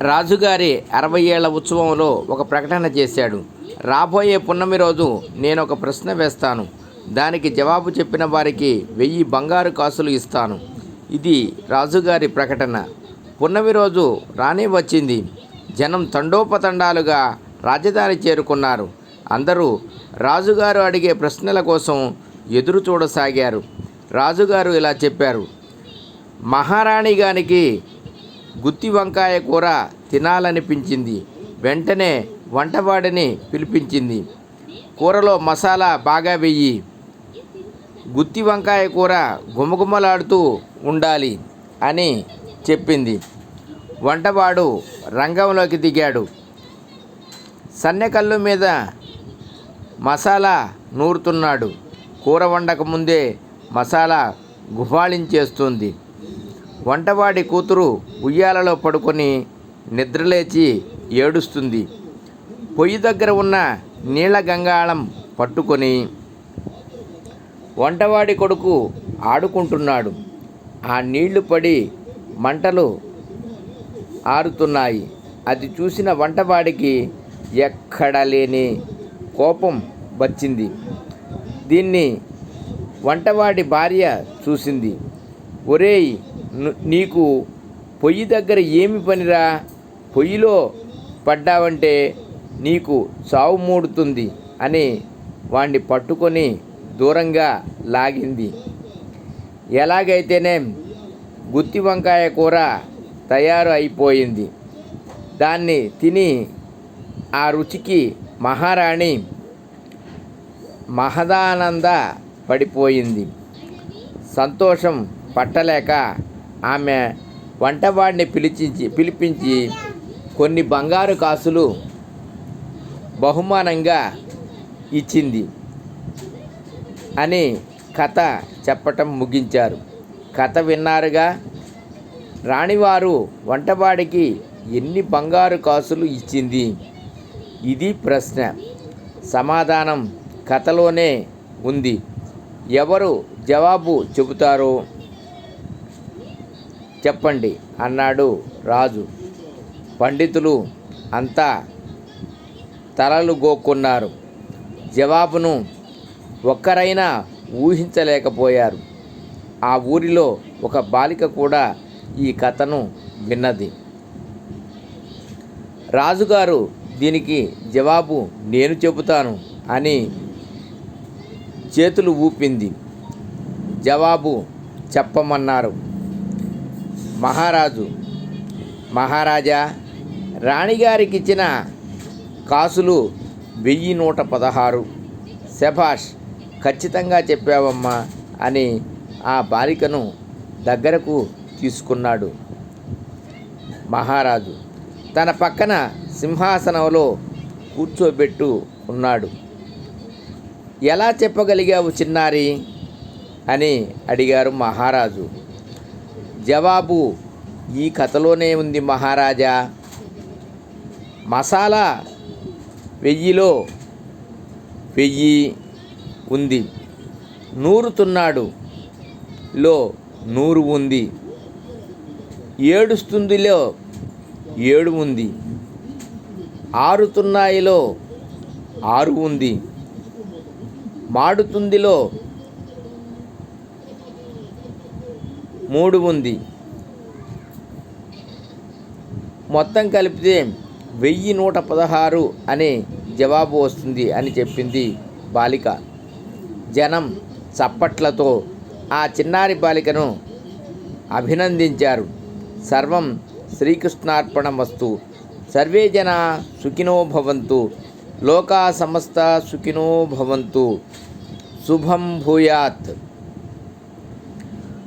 రాజుగారి అరవై ఏళ్ళ ఉత్సవంలో ఒక ప్రకటన చేశాడు. రాబోయే పున్నమి రోజు నేను ఒక ప్రశ్న వేస్తాను. దానికి జవాబు చెప్పిన వారికి వెయ్యి బంగారు కాసులు ఇస్తాను. ఇది రాజుగారి ప్రకటన. పున్నమి రోజు రానే వచ్చింది. జనం తండోపతండాలుగా రాజధాని చేరుకున్నారు. అందరూ రాజుగారు అడిగే ప్రశ్నల కోసం ఎదురు చూడసాగారు. రాజుగారు ఇలా చెప్పారు. మహారాణి గారికి గుత్తి వంకాయ కూర తినాలనిపించింది. వెంటనే వంటవాడిని పిలిపించింది. కూరలో మసాలా బాగా వెయ్యి గుత్తి వంకాయ కూర గుమగుమలాడుతూ ఉండాలి అని చెప్పింది. వంటవాడు రంగంలోకి దిగాడు. సన్నెకల్లు మీద మసాలా నూరుతున్నాడు. కూర వండకముందే మసాలా గుహాళించేస్తుంది వంటవాడి కూతురు ఉయ్యాలలో పడుకొని నిద్రలేచి ఏడుస్తుంది. పొయ్యి దగ్గర ఉన్న నీళ్ళ గంగాళం పట్టుకొని వంటవాడి కొడుకు ఆడుకుంటున్నాడు. ఆ నీళ్ళు పడి మంటలు ఆరుతున్నాయి. అది చూసిన వంటవాడికి ఎక్కడ లేని కోపం వచ్చింది. దీన్ని వంటవాడి భార్య చూసింది. ఒరేయ్ ను- నీకు పొయ్యి దగ్గర ఏమి పనిరా? పొయ్యిలో పడ్డావంటే నీకు చావు మూడుతుంది అని వాణ్ణి పట్టుకొని దూరంగా లాగింది. ఎలాగైతేనే గుత్తి వంకాయ కూర తయారు అయిపోయింది. దాన్ని తిని ఆ రుచికి మహారాణి మహదానంద పడిపోయింది. సంతోషం పట్టలేక ఆమె వంటవాడిని పిలిచించి పిలిపించి కొన్ని బంగారు కాసులు బహుమానంగా ఇచ్చింది అని కథ చెప్పటం ముగించారు. కథ విన్నారుగా? రాణివారు వంటవాడికి ఎన్ని బంగారు కాసులు ఇచ్చింది? ఇది ప్రశ్న. సమాధానం కథలోనే ఉంది. ఎవరు జవాబు చెబుతారో? చెప్పండి అన్నాడు రాజు. పండితులు అంతా తలలు గోక్కున్నారు జవాబును ఒక్కరైనా ఊహించలేకపోయారు. ఆ ఊరిలో ఒక బాలిక కూడా ఈ కథను విన్నది. రాజుగారు దీనికి జవాబు నేను చెబుతాను అని చేతులు ఊపింది. జవాబు చెప్పమన్నారు. మహారాజు. మహారాజా రాణిగారికి ఇచ్చిన కాసులు వెయ్యి నూట పదహారు శభాష్ ఖచ్చితంగా చెప్పావమ్మా అని ఆ బాలికను దగ్గరకు తీసుకున్నాడు. మహారాజు తన పక్కన సింహాసనంలో కూర్చోబెట్టు ఉన్నాడు. ఎలా చెప్పగలిగావు చిన్నారి? అని అడిగారు మహారాజు. జవాబు ఈ కథలోనే ఉంది మహారాజా. మసాలా వెయ్యిలో వెయ్యి ఉంది. నూరుతున్నాడు. లో నూరు ఉంది. ఏడుస్తుందిలో ఏడు ఉంది. ఆరుతున్నాయిలో ఆరు ఉంది. మాడుతుందిలో మూడు ఉంది మొత్తం కలిపితే వెయ్యి నూట పదహారు అనే జవాబు వస్తుంది అని చెప్పింది బాలిక. జనం చప్పట్లతో ఆ చిన్నారి బాలికను అభినందించారు. సర్వం శ్రీకృష్ణార్పణ వస్తు. సర్వే జన సుఖినో భవంతు. లోకా సమస్త సుఖినో భవంతు. శుభం భూయాత్.